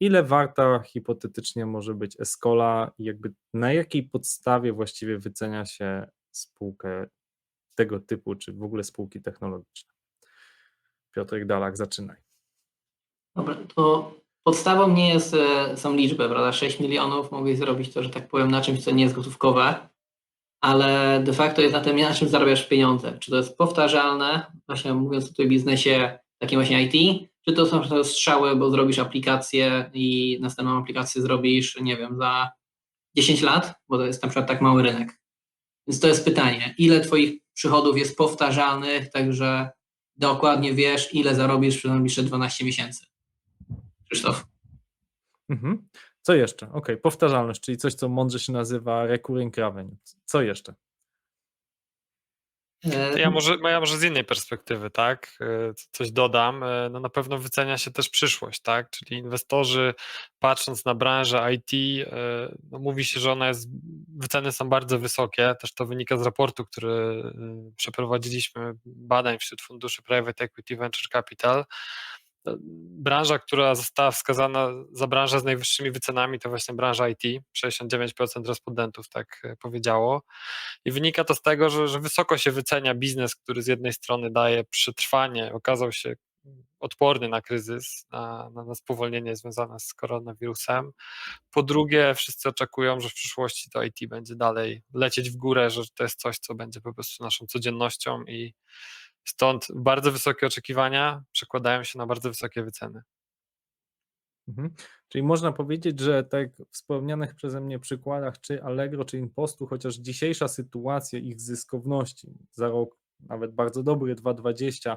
ile warta hipotetycznie może być Escola i jakby na jakiej podstawie właściwie wycenia się spółkę tego typu, czy w ogóle spółki technologiczne? Piotrek Dalak, zaczynaj. Dobra, to podstawą nie jest, e, są liczby, prawda? 6 milionów mogli zrobić to, że tak powiem, na czymś, co nie jest gotówkowe, ale de facto jest na tym, na czym zarabiasz pieniądze. Czy to jest powtarzalne, właśnie mówiąc o biznesie takim właśnie IT, czy to są strzały, bo zrobisz aplikację i następną aplikację zrobisz, nie wiem, za 10 lat, bo to jest na przykład tak mały rynek. Więc to jest pytanie, ile Twoich przychodów jest powtarzalnych, także dokładnie wiesz, ile zarobisz przez najbliższe 12 miesięcy. Krzysztof. Mhm. Co jeszcze? Ok, powtarzalność, czyli coś, co mądrze się nazywa recurring revenue. Co jeszcze? E, Ja może, ja może z innej perspektywy, tak? E, coś dodam. E, no na pewno wycenia się też przyszłość, tak? Czyli inwestorzy, patrząc na branżę IT, no mówi się, że ona jest, wyceny są bardzo wysokie. Też to wynika z raportu, który przeprowadziliśmy, badań wśród funduszy Private Equity Venture Capital branża, która została wskazana za branżę z najwyższymi wycenami, to właśnie branża IT. 69% respondentów tak e, powiedziało. I wynika to z tego, że, że wysoko się wycenia biznes, który z jednej strony daje przetrwanie, okazał się odporny na kryzys, na, na, na spowolnienie związane z koronawirusem. Po drugie, wszyscy oczekują, że w przyszłości to IT będzie dalej lecieć w górę, że to jest coś, co będzie po prostu naszą codziennością i Stąd bardzo wysokie oczekiwania przekładają się na bardzo wysokie wyceny. Mhm. Czyli można powiedzieć, że tak w wspomnianych przeze mnie przykładach, czy Allegro, czy Impostu, chociaż dzisiejsza sytuacja ich zyskowności za rok, nawet bardzo dobry, 2,20,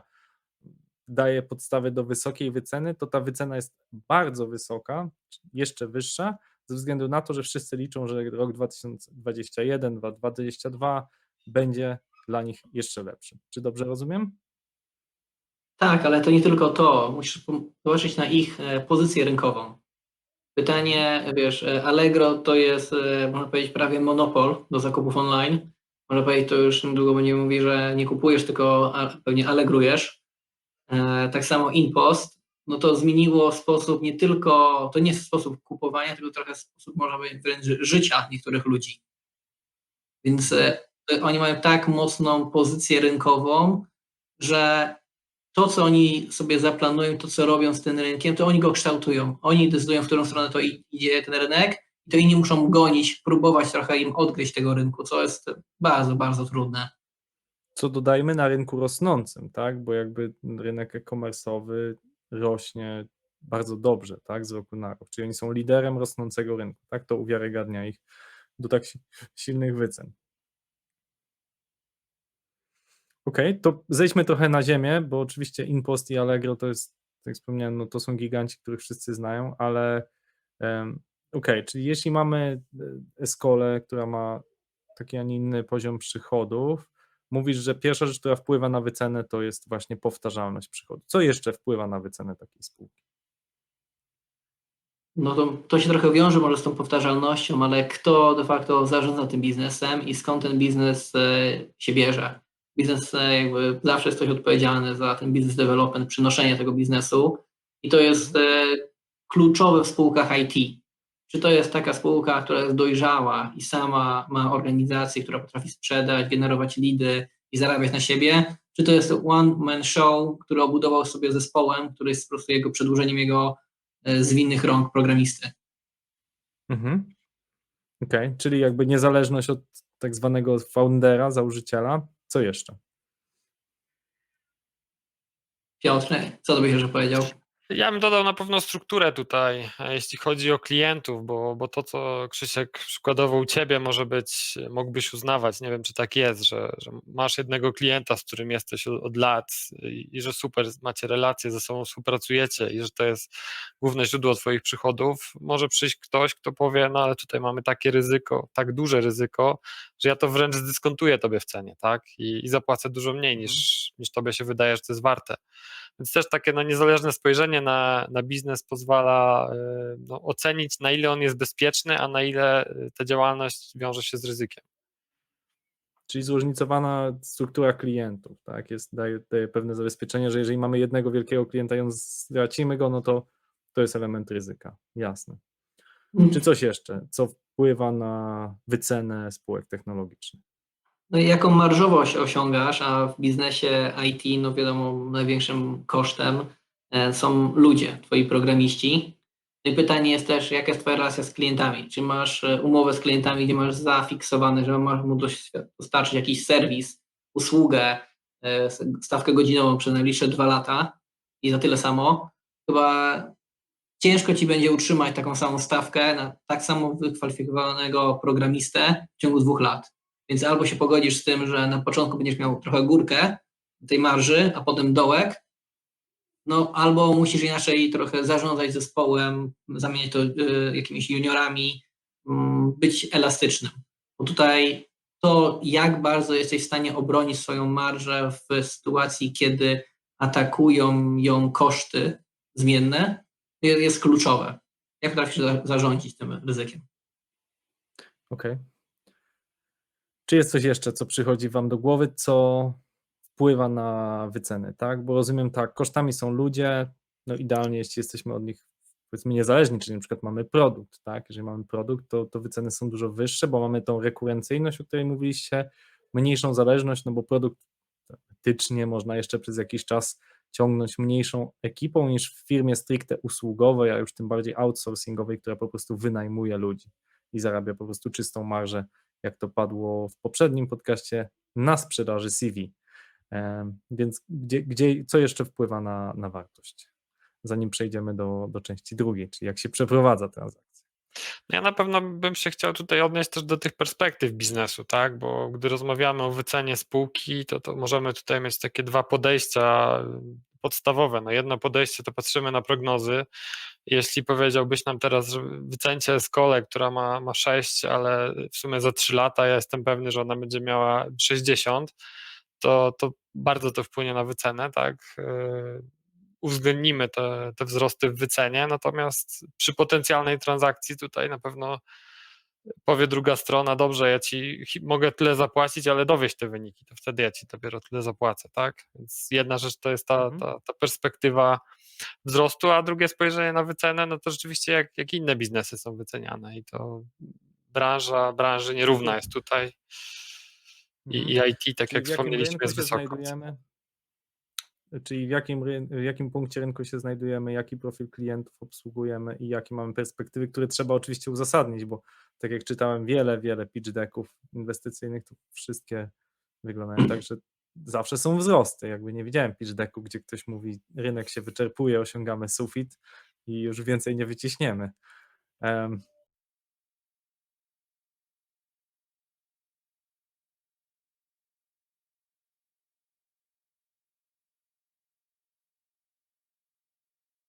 daje podstawę do wysokiej wyceny, to ta wycena jest bardzo wysoka, jeszcze wyższa, ze względu na to, że wszyscy liczą, że rok 2021, 2022 będzie dla nich jeszcze lepszy. Czy dobrze rozumiem? Tak, ale to nie tylko to. Musisz popatrzeć na ich e, pozycję rynkową. Pytanie, wiesz, e, Allegro to jest, e, można powiedzieć, prawie monopol do zakupów online. Można powiedzieć, to już niedługo będzie mówi, że nie kupujesz, tylko pewnie alegrujesz. Tak samo InPost, no to zmieniło sposób nie tylko, to nie jest sposób kupowania, tylko trochę sposób, można powiedzieć, wręcz życia niektórych ludzi. Więc oni mają tak mocną pozycję rynkową, że to, co oni sobie zaplanują, to, co robią z tym rynkiem, to oni go kształtują. Oni decydują, w którą stronę to idzie ten rynek i to inni muszą gonić, próbować trochę im odgryźć tego rynku, co jest bardzo, bardzo trudne. Co dodajmy na rynku rosnącym, tak? Bo jakby rynek e-commerce'owy rośnie bardzo dobrze, tak? Z roku na rok. Czyli oni są liderem rosnącego rynku, tak? To uwiarygadnia ich do tak silnych wycen. Okej, to zejdźmy trochę na ziemię, bo oczywiście Impost i Allegro to jest, tak jak wspomniałem, no to są giganci, których wszyscy znają, ale um, okej, czyli jeśli mamy e, która ma taki, a nie inny poziom przychodów, mówisz, że pierwsza rzecz, która wpływa na wycenę, to jest właśnie powtarzalność przychodu. Co jeszcze wpływa na wycenę takiej spółki? No to, to się trochę wiąże może z tą powtarzalnością, ale kto de facto zarządza tym biznesem i skąd ten biznes e, się bierze? Biznes e, jakby zawsze jest ktoś odpowiedzialny za ten business development, przynoszenie tego biznesu i to jest e, kluczowe w spółkach IT. Czy to jest taka spółka, która jest dojrzała i sama ma organizację, która potrafi sprzedać, generować lidy i zarabiać na siebie, czy to jest one-man show, który obudował sobie zespołem, który jest po prostu jego przedłużeniem jego e, zwinnych rąk programisty. Mhm. Okej, okay. czyli jakby niezależność od tak zwanego foundera, założyciela, co jeszcze? Piotr, co byś jeszcze powiedział? Ja bym dodał na pewno strukturę tutaj, jeśli chodzi o klientów, bo, bo to, co Krzysiek przykładowo u ciebie może być, mógłbyś uznawać, nie wiem, czy tak jest, że, że masz jednego klienta, z którym jesteś od, od lat i, i, że super macie relacje ze sobą, współpracujecie i że to jest główne źródło twoich przychodów. Może przyjść ktoś, kto powie, no ale tutaj mamy takie ryzyko, tak duże ryzyko, że ja to wręcz zdyskontuję tobie w cenie, tak? I, i zapłacę dużo mniej niż, mhm. niż tobie się wydaje, że to jest warte. Więc też takie no, niezależne spojrzenie na, na biznes pozwala e, no, ocenić, na ile on jest bezpieczny, a na ile e, ta działalność wiąże się z ryzykiem. Czyli zróżnicowana struktura klientów, tak? Jest, daje, daje pewne zabezpieczenie, że jeżeli mamy jednego wielkiego klienta i on stracimy go, no to to jest element ryzyka, jasne. Czy coś jeszcze, co wpływa na wycenę spółek technologicznych? No i jaką marżowość osiągasz, a w biznesie IT, no wiadomo, największym kosztem e, są ludzie, twoi programiści. No i pytanie jest też, jaka jest twoja relacja z klientami? Czy masz e, umowę z klientami, gdzie masz zafiksowane, że masz mu dostarczyć jakiś serwis, usługę, e, stawkę godzinową przez najbliższe dwa lata i za tyle samo? Chyba ciężko ci będzie utrzymać taką samą stawkę na tak samo wykwalifikowanego programistę w ciągu dwóch lat. Więc albo się pogodzisz z tym, że na początku będziesz miał trochę górkę tej marży, a potem dołek, no albo musisz inaczej trochę zarządzać zespołem, zamieniać to y, jakimiś juniorami, mm, być elastycznym. Bo tutaj to, jak bardzo jesteś w stanie obronić swoją marżę w sytuacji, kiedy atakują ją koszty zmienne, je- jest kluczowe. Jak potrafisz za- zarządzić tym ryzykiem? Okej. Czy jest coś jeszcze, co przychodzi Wam do głowy, co wpływa na wyceny, tak? Bo rozumiem tak, kosztami są ludzie, no idealnie, jeśli jesteśmy od nich powiedzmy niezależni, czyli na przykład mamy produkt, tak? Jeżeli mamy produkt, to, to wyceny są dużo wyższe, bo mamy tą rekurencyjność, o której mówiliście, mniejszą zależność, no bo produkt teoretycznie można jeszcze przez jakiś czas ciągnąć mniejszą ekipą niż w firmie stricte usługowej, a już tym bardziej outsourcingowej, która po prostu wynajmuje ludzi i zarabia po prostu czystą marżę, jak to padło w poprzednim podcaście, na sprzedaży CV. Więc gdzie, gdzie, co jeszcze wpływa na, na wartość? Zanim przejdziemy do, do części drugiej, czyli jak się przeprowadza transakcja. Ja na pewno bym się chciał tutaj odnieść też do tych perspektyw biznesu, tak? Bo gdy rozmawiamy o wycenie spółki, to, to możemy tutaj mieć takie dwa podejścia podstawowe. No jedno podejście to patrzymy na prognozy. Jeśli powiedziałbyś nam teraz, że wycencie Eskolę, która ma, ma 6, ale w sumie za 3 lata ja jestem pewny, że ona będzie miała 60, to, to bardzo to wpłynie na wycenę, tak? Y, uwzględnimy te, te wzrosty w wycenie, natomiast przy potencjalnej transakcji tutaj na pewno powie druga strona, dobrze, ja ci mogę tyle zapłacić, ale dowieść te wyniki, to wtedy ja ci dopiero tyle zapłacę, tak? Więc jedna rzecz to jest ta, Mhm. ta, ta perspektywa wzrostu, a drugie spojrzenie na wycenę, no to rzeczywiście jak, jak inne biznesy są wyceniane i to branża, branży nierówna jest tutaj i, i IT, tak Czyli jak wspomnieliśmy, jest wysoko. znajdujemy? Czyli w jakim, w jakim punkcie rynku się znajdujemy, jaki profil klientów obsługujemy i jakie mamy perspektywy, które trzeba oczywiście uzasadnić, bo tak jak czytałem wiele, wiele pitch decków inwestycyjnych, to wszystkie wyglądają tak, że zawsze są wzrosty. Jakby nie widziałem pitch decku, gdzie ktoś mówi, rynek się wyczerpuje, osiągamy sufit i już więcej nie wyciśniemy. Em,